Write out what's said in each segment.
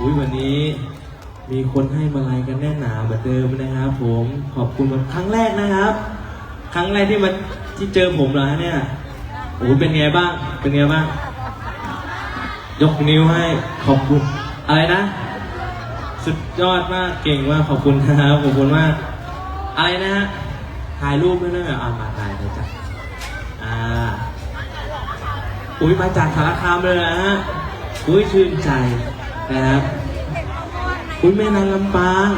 อุ้ยวันนี้มีคนให้มาลัยกันแน่นหนาเหมือนเดิมนะครับผมขอบคุณแบบครั้งแรกนะครับ ครั้งแรกที่มาที่เจอผมเหรอฮะเนี่ยโอ้ยเป็นไงบ้าง เป็นไงบ้าง ยกนิ้วให้ขอบคุณอะไรนะ สุดยอดมากเก่งมากขอบคุณนะครับขอบคุณมากอะไรนะฮะถ่ายรูปด้วยนะเอามาถ่ายเลยจ้ะอ่าอุ้ยมาจากสารคามเลยนะฮะอุ้ยชื่นใจ นะครับอุ้ยแม่นางลำปาง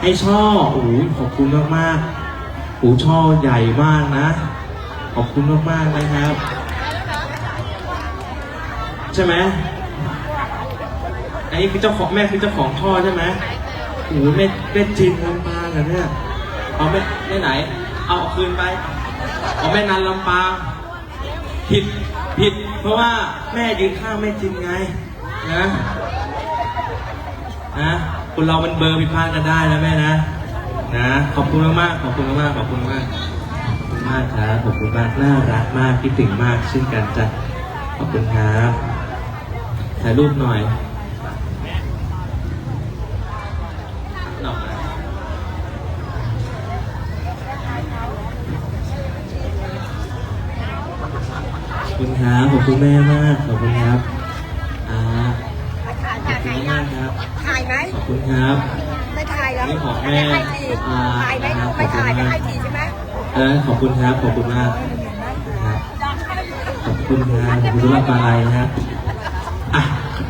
ไอช่อโอ้ยขอบคุณมากมากๆโอ้ช่อใหญ่มากนะ ขอบคุณมากมากๆนะครับ ใช่ไหมไอ้นี่คือเจ้าของแม่คือเจ้าของช่อใช่ไหมโอ้โหแม่แม่จินลำปางเหรอเนี่ยเอาแม่แม่ไหนเอาเอาคืนไปเอาแม่นันลำปางผิดผิด เพราะว่าแม่ยืนข้างแม่จินไง นะนะคนเรามันเบอร์ผิดพลาดกันได้นะแม่นะนะขอบคุณมากๆขอบคุณมากๆขอบคุณมากขอบคุณมากครับขอบคุณมากน่ารักมากคิดถึงมากเช่นกันจ้ะขอบคุณครับถ่ายรูปหน่อยขอบคุณครับขอบคุณแม่มากขอบคุณครับ ขอบคุณมากครับถ่ายไหมขอบคุณครับไม่ถ่ายแล้วนี่ของแม่ให้ทีอ่าถ่ายไหมไม่ถ่ายไม่ให้ทีใช่ไหมเออขอบคุณครับขอบคุณมากครับขอบคุณครับขอบคุณสำหรับอะไรนะครับอะ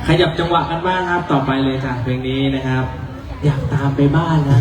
ขยับจังหวะกันบ้างครับ ต่อไปเลยจากเพลงนี้นะครับ อยากตามไปบ้านนะ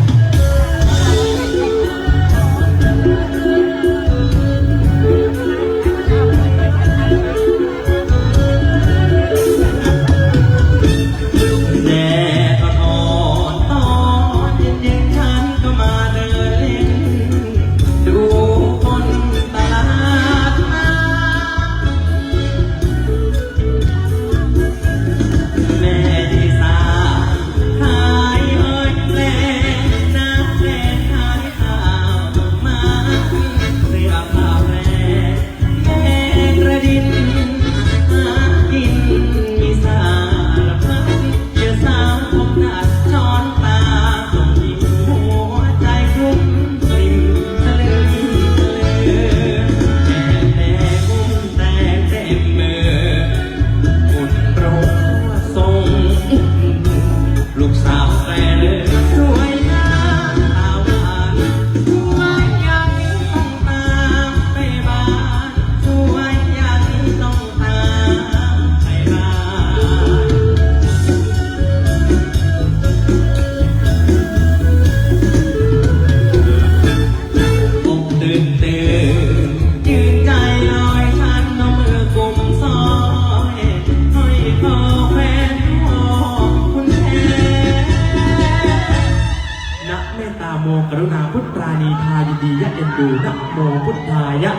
กรุณาพุทธานีทายินดียะเอ็นดูนะโมพุทธายะ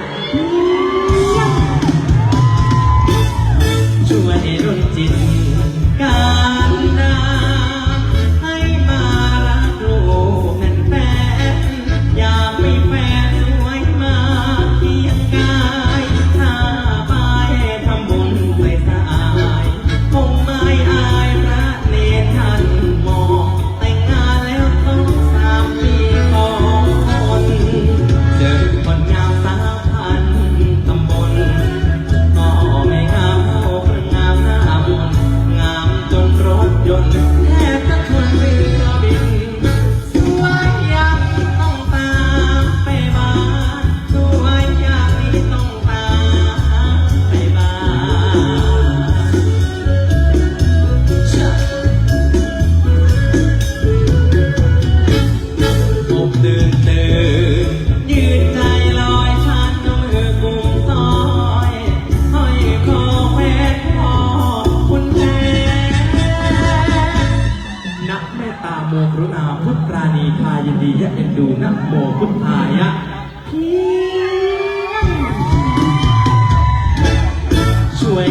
ยินดียะเอ็นดูนะโมพุทธายะช่วย